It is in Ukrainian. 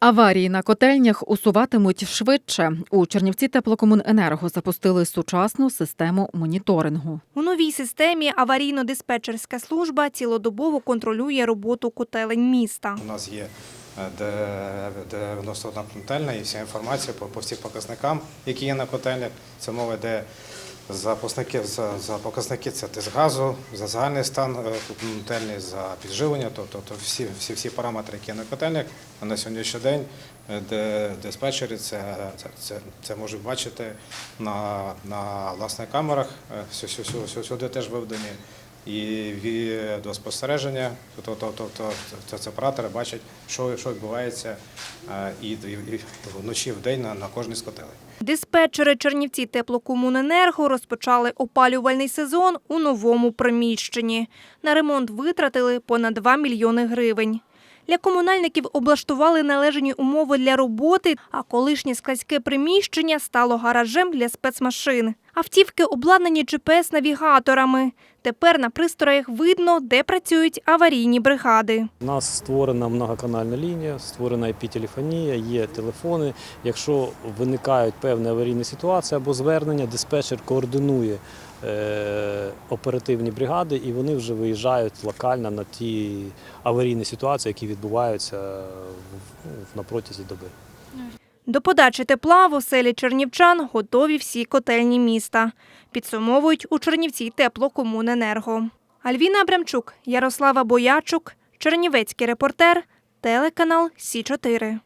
Аварії на котельнях усуватимуть швидше. У Чернівці теплокомуненерго запустили сучасну систему моніторингу. У новій системі аварійно-диспетчерська служба цілодобово контролює роботу котелень міста. У нас є е, де- 91 котельня і вся інформація по, всім показникам, які є на котельнях. Це мова йде за показники, за, за показники це тиск газу, за загальний стан е, котельні, за підживлення, тобто то всі, всі, всі параметри, які є на котельнях. На сьогоднішній день е, де диспетчери це, це, це, це можуть бачити на, на власних камерах. Е, сю- сю- сю- сю- Сюди теж виведені і відеоспостереження, тобто, тобто, тобто це оператори бачать, що, відбувається і, вночі в день на, кожній з. Диспетчери Чернівці теплокомуненерго розпочали опалювальний сезон у новому приміщенні. На ремонт витратили понад 2 мільйони гривень. Для комунальників облаштували належні умови для роботи, а колишнє складське приміщення стало гаражем для спецмашин. Автівки обладнані GPS-навігаторами. Тепер на пристроях видно, де працюють аварійні бригади. У нас створена многоканальна лінія, створена IP-телефонія, є телефони. Якщо виникають певні аварійні ситуації або звернення, диспетчер координує е, оперативні бригади і вони вже виїжджають локально на ті аварійні ситуації, які відбуваються ну, на протязі доби. До подачі тепла в оселі чернівчан готові всі котельні міста. Підсумовують у Чернівці теплокомуненерго. Альвіна Абрамчук, Ярослава Боячук, Чернівецький репортер, телеканал Сі 4